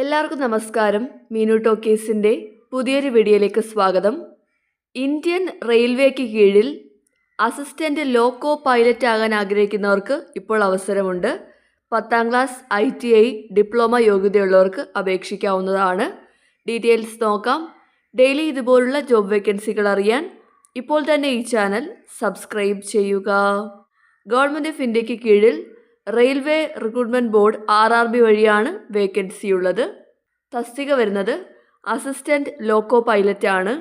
എല്ലാവർക്കും നമസ്കാരം. മീനു ടോക്കീസിന്റെ പുതിയൊരു വീഡിയോയിലേക്ക് സ്വാഗതം. ഇന്ത്യൻ റെയിൽവേക്ക് കീഴിൽ അസിസ്റ്റന്റ് ലോക്കോ പൈലറ്റ് ആകാൻ ആഗ്രഹിക്കുന്നവർക്ക് ഇപ്പോൾ അവസരമുണ്ട്. പത്താം class I T I diploma യോഗ്യതയുള്ളവർക്ക് അപേക്ഷിക്കാവുന്നതാണ്. ഡീറ്റെയിൽസ് നോക്കാം. ഡെയിലി ഇതുപോലുള്ള ജോബ് വേക്കൻസികൾ അറിയാൻ ഇപ്പോൾ തന്നെ ഈ ചാനൽ സബ്സ്ക്രൈബ് ചെയ്യുക. ഗവൺമെന്റ് ഓഫ് ഇന്ത്യയ്ക്ക് കീഴിൽ railway recruitment board R R B വഴിയാണ് വേക്കൻസി ഉള്ളത്. തസ്തിക വരുന്നത് അസിസ്റ്റന്റ് ലോക്കോ പൈലറ്റ് ആണ്.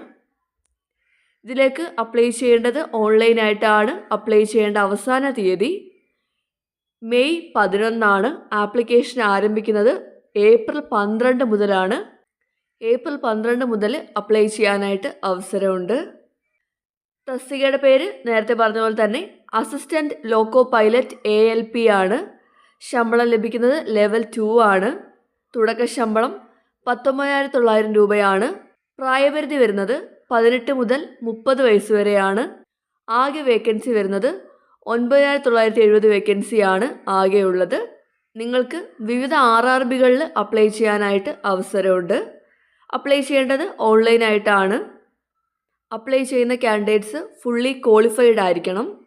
ഇതിലേക്ക് അപ്ലൈ ചെയ്യേണ്ടത് ഓൺലൈനായിട്ടാണ് അപ്ലൈ ചെയ്യേണ്ട അവസാന തീയതി മെയ് പതിനൊന്നാണ്. ആപ്ലിക്കേഷൻ ആരംഭിക്കുന്നത് ഏപ്രിൽ പന്ത്രണ്ട് മുതലാണ്. ഏപ്രിൽ പന്ത്രണ്ട് മുതൽ അപ്ലൈ ചെയ്യാനായിട്ട് അവസരമുണ്ട്. തസ്തികയുടെ പേര് നേരത്തെ പറഞ്ഞ പോലെ തന്നെ assistant loco pilot A L P ആണ്. ശമ്പളം ലഭിക്കുന്നത് ലെവൽ ടു ആണ്. തുടക്ക ശമ്പളം പത്തൊമ്പതിനായിരത്തി തൊള്ളായിരം രൂപയാണ്. പ്രായപരിധി വരുന്നത് പതിനെട്ട് മുതൽ മുപ്പത് വയസ്സ് വരെയാണ്. ആകെ വേക്കൻസി വരുന്നത് ഒൻപതിനായിരത്തി തൊള്ളായിരത്തി എഴുപത് വേക്കൻസിയാണ് ആകെയുള്ളത്. നിങ്ങൾക്ക് വിവിധ ആർ ആർ ബികളിൽ അപ്ലൈ ചെയ്യാനായിട്ട് അവസരമുണ്ട്. അപ്ലൈ ചെയ്യേണ്ടത് ഓൺലൈനായിട്ടാണ്. അപ്ലൈ ചെയ്യുന്ന കാൻഡിഡേറ്റ്സ് ഫുള്ളി ക്വാളിഫൈഡ് ആയിരിക്കണം.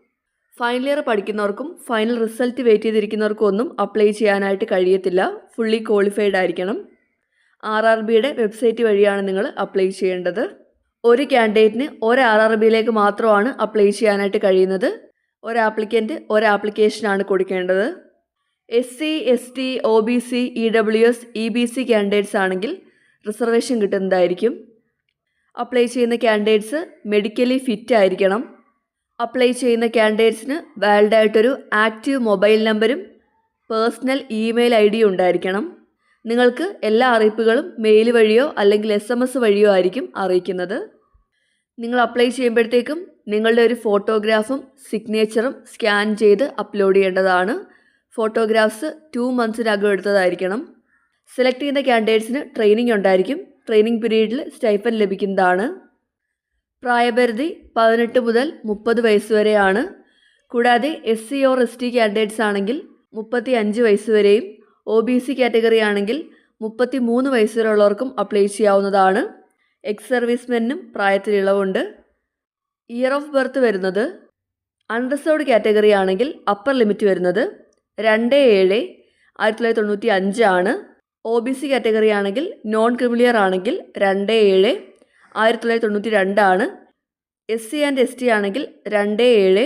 ഫൈനൽ ഇയർ പഠിക്കുന്നവർക്കും ഫൈനൽ റിസൾട്ട് വെയിറ്റ് ചെയ്തിരിക്കുന്നവർക്കും ഒന്നും അപ്ലൈ ചെയ്യാനായിട്ട് കഴിയത്തില്ല. ഫുള്ളി ക്വാളിഫൈഡ് ആയിരിക്കണം. ആർ ആർ ബിയുടെ വെബ്സൈറ്റ് വഴിയാണ് നിങ്ങൾ അപ്ലൈ ചെയ്യേണ്ടത്. ഒരു ക്യാൻഡിഡേറ്റിന് ഒരു ആർ ആർ ബിയിലേക്ക് മാത്രമാണ് അപ്ലൈ ചെയ്യാനായിട്ട് കഴിയുന്നത്. ഒരു ആപ്ലിക്കന്റ് ഒരു ആപ്ലിക്കേഷനാണ് കൊടുക്കേണ്ടത്. S C S T O B C E W S E B C candidates ആണെങ്കിൽ റിസർവേഷൻ കിട്ടുന്നതായിരിക്കും. അപ്ലൈ ചെയ്യുന്ന ക്യാൻഡിഡേറ്റ്സ് മെഡിക്കലി ഫിറ്റ് ആയിരിക്കണം. അപ്ലൈ ചെയ്യുന്ന കാൻഡിഡേറ്റ്സിന് വാലിഡ് ആയിട്ടൊരു ആക്റ്റീവ് മൊബൈൽ നമ്പരും പേഴ്സണൽ ഇമെയിൽ ഐ ഡിയും ഉണ്ടായിരിക്കണം. നിങ്ങൾക്ക് എല്ലാ അറിയിപ്പുകളും മെയിൽ വഴിയോ അല്ലെങ്കിൽ എസ് എം എസ് വഴിയോ ആയിരിക്കും അറിയിക്കുന്നത്. നിങ്ങൾ അപ്ലൈ ചെയ്യുമ്പോഴത്തേക്കും നിങ്ങളുടെ ഒരു ഫോട്ടോഗ്രാഫും സിഗ്നേച്ചറും സ്കാൻ ചെയ്ത് അപ്ലോഡ് ചെയ്യേണ്ടതാണ്. ഫോട്ടോഗ്രാഫ്സ് ടു മന്ത്സിനകം എടുത്തതായിരിക്കണം. സെലക്ട് ചെയ്യുന്ന കാൻഡിഡേറ്റ്സിന് ട്രെയിനിങ് ഉണ്ടായിരിക്കും. ട്രെയിനിങ് പീരീഡിൽ സ്റ്റൈപ്പൻ ലഭിക്കുന്നതാണ്. പ്രായപരിധി പതിനെട്ട് മുതൽ മുപ്പത് വയസ്സ് വരെയാണ്. കൂടാതെ S C or S T candidates ആണെങ്കിൽ മുപ്പത്തി അഞ്ച് വയസ്സ് വരെയും ഒ ബി സി കാറ്റഗറി ആണെങ്കിൽ മുപ്പത്തി മൂന്ന് വയസ്സ് വരെയുള്ളവർക്കും അപ്ലൈ ചെയ്യാവുന്നതാണ്. എക്സ് സർവീസ്മെനും പ്രായത്തിൽ ഇളവുണ്ട്. ഇയർ ഓഫ് ബർത്ത് വരുന്നത് അൺറിസർവ്ഡ് കാറ്റഗറി ആണെങ്കിൽ അപ്പർ ലിമിറ്റ് വരുന്നത് രണ്ട് ഏഴ് ആയിരത്തി തൊള്ളായിരത്തി തൊണ്ണൂറ്റി അഞ്ചാണ് ഒ ബി സി കാറ്റഗറി ആണെങ്കിൽ നോൺ ക്രിമിലിയർ ആണെങ്കിൽ രണ്ട് ഏഴ് ആയിരത്തി തൊള്ളായിരത്തി തൊണ്ണൂറ്റി രണ്ടാണ് S C and S T ആണെങ്കിൽ രണ്ട് ഏഴ്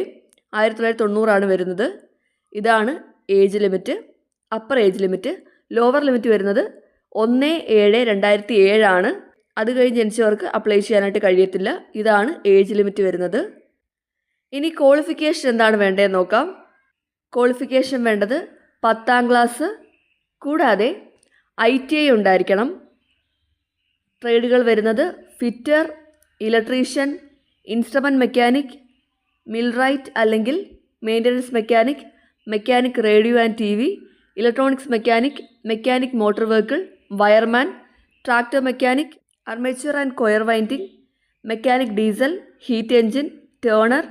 ആയിരത്തി തൊള്ളായിരത്തി തൊണ്ണൂറാണ് വരുന്നത്. ഇതാണ് age limit upper age limit. Lower limit വരുന്നത് ഒന്ന് ഏഴ് രണ്ടായിരത്തി ഏഴാണ് അത് കഴിഞ്ഞ് ജനിച്ചവർക്ക് അപ്ലൈ ചെയ്യാനായിട്ട് കഴിയത്തില്ല. ഇതാണ് ഏജ് ലിമിറ്റ് വരുന്നത്. ഇനി ക്വാളിഫിക്കേഷൻ എന്താണ് വേണ്ടതെന്ന് നോക്കാം. ക്വാളിഫിക്കേഷൻ വേണ്ടത് പത്താം ക്ലാസ് കൂടാതെ ഐ ടി ഐ ഉണ്ടായിരിക്കണം. ട്രേഡുകൾ വരുന്നത് fitter electrician instrument mechanic millwright അല്ലെങ്കിൽ maintenance mechanic mechanic radio and T V electronics mechanic mechanic motor vehicle wireman tractor mechanic armature and coil winding mechanic diesel heat engine turner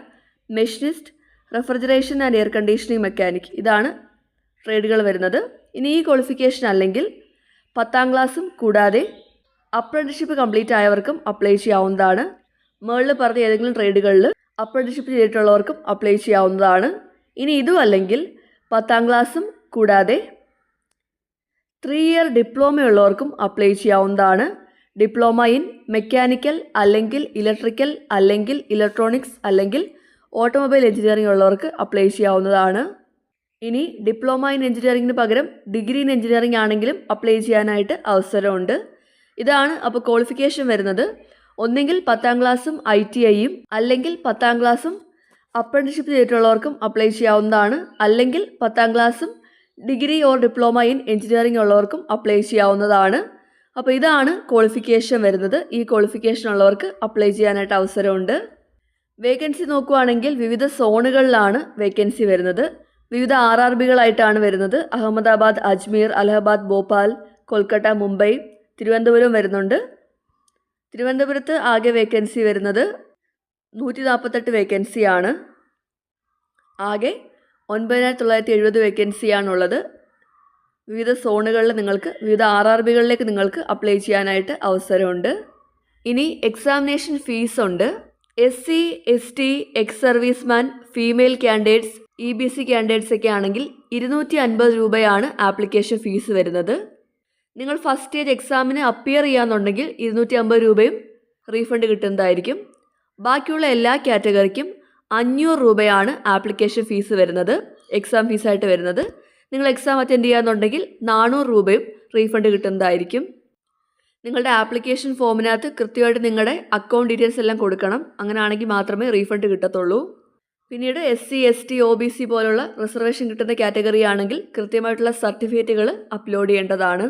machinist refrigeration and air conditioning mechanic. ഇതാണ് ട്രേഡുകൾ വരുന്നത്. ഇനി ഈ qualification അല്ലെങ്കിൽ പത്താം ക്ലാസ്സും കൂടാതെ apprenticeship complete ആയവർക്കും apply ചെയ്യാവുന്നതാണ്. മേളിൽ പറഞ്ഞ ഏതെങ്കിലും ട്രേഡുകളിൽ അപ്രന്റിഷിപ്പ് ചെയ്തിട്ടുള്ളവർക്കും അപ്ലൈ ചെയ്യാവുന്നതാണ്. ഇനി ഇതും അല്ലെങ്കിൽ പത്താം ക്ലാസ്സും കൂടാതെ ത്രീ ഇയർ ഡിപ്ലോമ ഉള്ളവർക്കും അപ്ലൈ ചെയ്യാവുന്നതാണ്. ഡിപ്ലോമ ഇൻ മെക്കാനിക്കൽ അല്ലെങ്കിൽ ഇലക്ട്രിക്കൽ അല്ലെങ്കിൽ ഇലക്ട്രോണിക്സ് അല്ലെങ്കിൽ ഓട്ടോമൊബൈൽ എഞ്ചിനീയറിംഗ് ഉള്ളവർക്ക് അപ്ലൈ ചെയ്യാവുന്നതാണ്. ഇനി ഡിപ്ലോമ ഇൻ എഞ്ചിനീയറിംഗിന് പകരം ഡിഗ്രി ഇൻ എഞ്ചിനീയറിംഗ് ആണെങ്കിലും അപ്ലൈ ചെയ്യാനായിട്ട് അവസരമുണ്ട്. ഇതാണ് അപ്പോൾ ക്വാളിഫിക്കേഷൻ വരുന്നത്. ഒന്നെങ്കിൽ പത്താം ക്ലാസ്സും ഐ ടി ഐയും അല്ലെങ്കിൽ പത്താം ക്ലാസ്സും അപ്രന്റീഷിപ്പ് ചെയ്തിട്ടുള്ളവർക്കും അപ്ലൈ ചെയ്യാവുന്നതാണ്. അല്ലെങ്കിൽ പത്താം ക്ലാസ്സും degree or diploma in engineering ഉള്ളവർക്കും അപ്ലൈ ചെയ്യാവുന്നതാണ്. അപ്പോൾ ഇതാണ് ക്വാളിഫിക്കേഷൻ വരുന്നത്. ഈ ക്വാളിഫിക്കേഷൻ ഉള്ളവർക്ക് അപ്ലൈ ചെയ്യാനായിട്ട് അവസരമുണ്ട്. വേക്കൻസി നോക്കുവാണെങ്കിൽ വിവിധ സോണുകളിലാണ് വേക്കൻസി വരുന്നത്. വിവിധ ആർ ആർ ബികളായിട്ടാണ് വരുന്നത്. അഹമ്മദാബാദ് അജ്മീർ അലഹബാദ് ഭോപ്പാൽ കൊൽക്കത്ത മുംബൈ തിരുവനന്തപുരം വരുന്നുണ്ട്. തിരുവനന്തപുരത്ത് ആകെ വേക്കൻസി വരുന്നത് നൂറ്റി നാൽപ്പത്തെട്ട് വേക്കൻസിയാണ് ആകെ ഒൻപതിനായിരത്തി തൊള്ളായിരത്തി എഴുപത് വേക്കൻസിയാണുള്ളത് വിവിധ സോണുകളിൽ നിങ്ങൾക്ക് വിവിധ ആർ ആർ ബികളിലേക്ക് നിങ്ങൾക്ക് അപ്ലൈ ചെയ്യാനായിട്ട് അവസരമുണ്ട്. ഇനി എക്സാമിനേഷൻ ഫീസ് ഉണ്ട്. S C S T ex serviceman female candidates E B C candidates ഒക്കെ ആണെങ്കിൽ ഇരുന്നൂറ്റി അൻപത് രൂപയാണ് ആപ്ലിക്കേഷൻ ഫീസ് വരുന്നത്. നിങ്ങൾ ഫസ്റ്റ് സ്റ്റേജ് എക്സാമിന് അപ്പിയർ ചെയ്യാന്നുണ്ടെങ്കിൽ ഇരുന്നൂറ്റി അമ്പത് രൂപയും റീഫണ്ട് കിട്ടുന്നതായിരിക്കും ബാക്കിയുള്ള എല്ലാ കാറ്റഗറിക്കും അഞ്ഞൂറ് രൂപയാണ് ആപ്ലിക്കേഷൻ ഫീസ് വരുന്നത് എക്സാം ഫീസായിട്ട് വരുന്നത്. നിങ്ങൾ എക്സാം അറ്റൻഡ് ചെയ്യാന്നുണ്ടെങ്കിൽ നാനൂറ് രൂപയും റീഫണ്ട് കിട്ടുന്നതായിരിക്കും നിങ്ങളുടെ ആപ്ലിക്കേഷൻ ഫോമിനകത്ത് കൃത്യമായിട്ട് നിങ്ങളുടെ അക്കൗണ്ട് ഡീറ്റെയിൽസ് എല്ലാം കൊടുക്കണം. അങ്ങനെയാണെങ്കിൽ മാത്രമേ റീഫണ്ട് കിട്ടത്തുള്ളൂ. പിന്നീട് S C S T O B C പോലുള്ള റിസർവേഷൻ കിട്ടുന്ന കാറ്റഗറി ആണെങ്കിൽ കൃത്യമായിട്ടുള്ള സർട്ടിഫിക്കറ്റുകൾ അപ്ലോഡ് ചെയ്യേണ്ടതാണ്.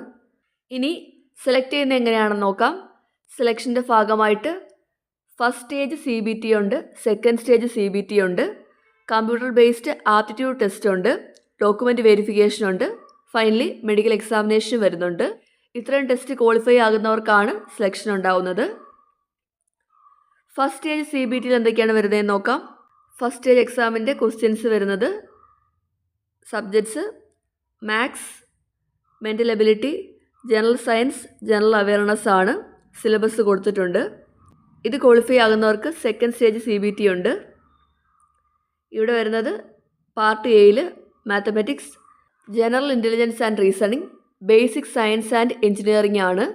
ഇനി സെലക്ട് ചെയ്യുന്നത് എങ്ങനെയാണെന്ന് നോക്കാം. സെലക്ഷന്റെ ഭാഗമായിട്ട് first stage C B T ഉണ്ട് second stage C B T ഉണ്ട് കമ്പ്യൂട്ടർ ബേസ്ഡ് ആപ്റ്റിറ്റ്യൂഡ് ടെസ്റ്റ് ഉണ്ട് ഡോക്യുമെന്റ് വെരിഫിക്കേഷൻ ഉണ്ട് ഫൈനലി മെഡിക്കൽ എക്സാമിനേഷൻ വരുന്നുണ്ട്. ഇത്രയും ടെസ്റ്റ് ക്വാളിഫൈ ആകുന്നവർക്കാണ് സെലക്ഷൻ ഉണ്ടാവുന്നത്. ഫസ്റ്റ് സ്റ്റേജ് സി ബി ടിയിൽ എന്തൊക്കെയാണ് വരുന്നതെന്ന് നോക്കാം. ഫസ്റ്റ് സ്റ്റേജ് എക്സാമിന്റെ ക്വസ്റ്റ്യൻസ് വരുന്നത് subjects maths mental ability general science general awareness ആണ് സിലബസ് കൊടുത്തിട്ടുണ്ട്. ഇത് qualify ആകുന്നവർക്ക് second stage C B T ഉണ്ട്. ഇവിടെ വരുന്നത് പാർട്ട് എയിൽ mathematics general intelligence and reasoning basic science and engineering ആണ്.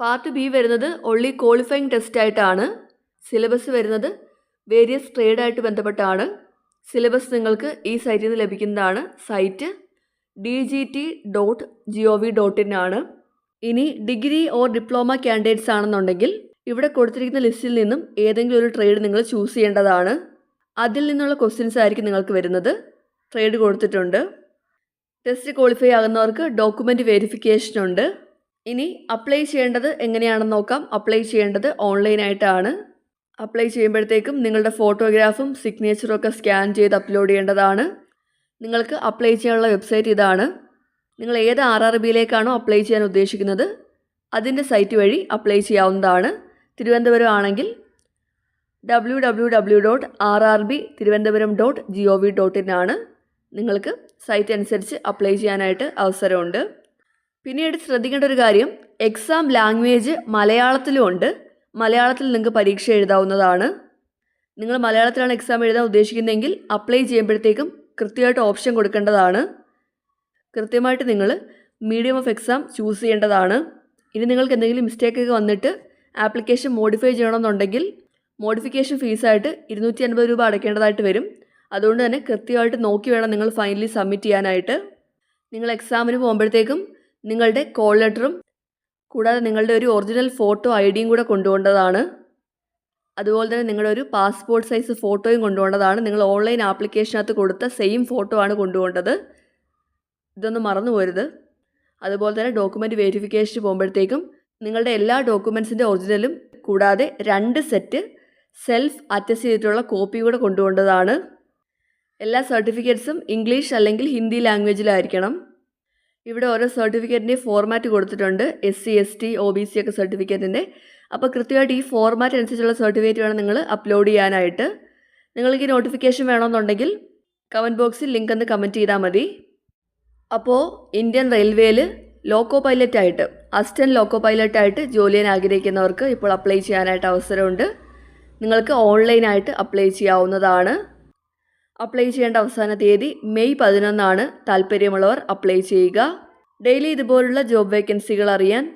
പാർട്ട് ബി വരുന്നത് ഓൺലി ക്വാളിഫയിങ് ടെസ്റ്റ് ആയിട്ടാണ്. സിലബസ് വരുന്നത് വേരിയസ് ട്രേഡായിട്ട് ബന്ധപ്പെട്ടാണ്. സിലബസ് നിങ്ങൾക്ക് ഈ സൈറ്റിൽ നിന്ന് ലഭിക്കുന്നതാണ് site D G T dot G O V dot in ആണ്. ഇനി ഡിഗ്രി ഓർ ഡിപ്ലോമ കാൻഡിഡേറ്റ്സ് ആണെന്നുണ്ടെങ്കിൽ ഇവിടെ കൊടുത്തിരിക്കുന്ന ലിസ്റ്റിൽ നിന്നും ഏതെങ്കിലും ഒരു ട്രേഡ് നിങ്ങൾ ചൂസ് ചെയ്യേണ്ടതാണ്. അതിൽ നിന്നുള്ള ക്വസ്റ്റ്യൻസ് ആയിരിക്കും നിങ്ങൾക്ക് വരുന്നത്. ട്രേഡ് കൊടുത്തിട്ടുണ്ട്. ടെസ്റ്റ് ക്വാളിഫൈ ആകുന്നവർക്ക് ഡോക്യുമെന്റ് വെരിഫിക്കേഷൻ ഉണ്ട്. ഇനി അപ്ലൈ ചെയ്യേണ്ടത് എങ്ങനെയാണെന്ന് നോക്കാം. അപ്ലൈ ചെയ്യേണ്ടത് ഓൺലൈനായിട്ടാണ് അപ്ലൈ ചെയ്യുമ്പോഴത്തേക്കും നിങ്ങളുടെ ഫോട്ടോഗ്രാഫും സിഗ്നേച്ചറും ഒക്കെ സ്കാൻ ചെയ്ത് അപ്ലോഡ് ചെയ്യേണ്ടതാണ്. നിങ്ങൾക്ക് അപ്ലൈ ചെയ്യാനുള്ള വെബ്സൈറ്റ് ഇതാണ്. നിങ്ങൾ ഏത് ആർ ആർ ബിയിലേക്കാണോ അപ്ലൈ ചെയ്യാൻ ഉദ്ദേശിക്കുന്നത് അതിന്റെ സൈറ്റ് വഴി അപ്ലൈ ചെയ്യാവുന്നതാണ്. തിരുവനന്തപുരം ആണെങ്കിൽ W W W dot R R B Thiruvananthapuram dot G O V dot ഇന്നാണ് നിങ്ങൾക്ക് സൈറ്റ് അനുസരിച്ച് അപ്ലൈ ചെയ്യാനായിട്ട് അവസരമുണ്ട്. പിന്നീട് ശ്രദ്ധിക്കേണ്ട ഒരു കാര്യം എക്സാം ലാംഗ്വേജ് മലയാളത്തിലും ഉണ്ട്. മലയാളത്തിൽ നിങ്ങൾക്ക് പരീക്ഷ എഴുതാവുന്നതാണ്. നിങ്ങൾ മലയാളത്തിലാണ് എക്സാം എഴുതാൻ ഉദ്ദേശിക്കുന്നതെങ്കിൽ അപ്ലൈ ചെയ്യുമ്പോഴത്തേക്കും കൃത്യമായിട്ട് ഓപ്ഷൻ കൊടുക്കേണ്ടതാണ്. കൃത്യമായിട്ട് നിങ്ങൾ മീഡിയം ഓഫ് എക്സാം ചൂസ് ചെയ്യേണ്ടതാണ്. ഇനി നിങ്ങൾക്ക് എന്തെങ്കിലും മിസ്റ്റേക്ക് ഒക്കെ വന്നിട്ട് ആപ്ലിക്കേഷൻ മോഡിഫൈ ചെയ്യണമെന്നുണ്ടെങ്കിൽ മോഡിഫിക്കേഷൻ ഫീസായിട്ട് ഇരുന്നൂറ്റി അൻപത് രൂപ അടയ്ക്കേണ്ടതായിട്ട് വരും. അതുകൊണ്ട് തന്നെ കൃത്യമായിട്ട് നോക്കി വേണം നിങ്ങൾ ഫൈനലി സബ്മിറ്റ് ചെയ്യാനായിട്ട്. നിങ്ങൾ എക്സാമിന് പോകുമ്പോഴത്തേക്കും നിങ്ങളുടെ കോൾ ലെറ്ററും കൂടാതെ നിങ്ങളുടെ ഒരു ഒറിജിനൽ ഫോട്ടോ ഐ ഡിയും കൂടെ കൊണ്ടുപോകേണ്ടതാണ്. അതുപോലെ തന്നെ നിങ്ങളുടെ ഒരു പാസ്പോർട്ട് സൈസ് ഫോട്ടോയും കൊണ്ടുപോകേണ്ടതാണ് നിങ്ങൾ ഓൺലൈൻ ആപ്ലിക്കേഷനകത്ത് കൊടുത്ത സെയിം ഫോട്ടോ ആണ് കൊണ്ടുപോകേണ്ടത് ഇതൊന്നും മറന്നു പോരുത്. അതുപോലെ തന്നെ ഡോക്യുമെന്റ് വെരിഫിക്കേഷന് പോകുമ്പോഴത്തേക്കും നിങ്ങളുടെ എല്ലാ ഡോക്യുമെൻസിന്റെ ഒറിജിനലും കൂടാതെ രണ്ട് സെറ്റ് സെൽഫ് അറ്റസ്റ്റ് ചെയ്തിട്ടുള്ള കോപ്പി കൂടെ കൊണ്ടുപോകേണ്ടതാണ് എല്ലാ സർട്ടിഫിക്കറ്റ്സും ഇംഗ്ലീഷ് അല്ലെങ്കിൽ ഹിന്ദി ലാംഗ്വേജിലായിരിക്കണം ഇവിടെ ഓരോ സർട്ടിഫിക്കറ്റിന്റെ ഫോർമാറ്റ് കൊടുത്തിട്ടുണ്ട്. S C S T O B C ഒക്കെ സർട്ടിഫിക്കറ്റിന്റെ അപ്പോൾ കൃത്യമായിട്ട് ഈ ഫോർമാറ്റ് അനുസരിച്ചുള്ള സർട്ടിഫിക്കറ്റ് വേണം നിങ്ങൾ അപ്ലോഡ് ചെയ്യാനായിട്ട്. നിങ്ങൾക്ക് ഈ നോട്ടിഫിക്കേഷൻ വേണമെന്നുണ്ടെങ്കിൽ കമന്റ് ബോക്സിൽ ലിങ്ക് ഒന്ന് കമന്റ് ചെയ്താൽ മതി. അപ്പോൾ ഇന്ത്യൻ റെയിൽവേയിൽ ലോക്കോ പൈലറ്റായിട്ട് അസിസ്റ്റന്റ് ലോക്കോ പൈലറ്റായിട്ട് ജോലി ചെയ്യാൻ ആഗ്രഹിക്കുന്നവർക്ക് ഇപ്പോൾ അപ്ലൈ ചെയ്യാനായിട്ട് അവസരമുണ്ട്. നിങ്ങൾക്ക് ഓൺലൈനായിട്ട് അപ്ലൈ ചെയ്യാവുന്നതാണ്. അപ്ലൈ ചെയ്യേണ്ട അവസാന തീയതി മെയ് പതിനൊന്നാണ്. താല്പര്യമുള്ളവർ അപ്ലൈ ചെയ്യുക. ഡെയിലി ഇതുപോലുള്ള ജോബ് വേക്കൻസികൾ അറിയാൻ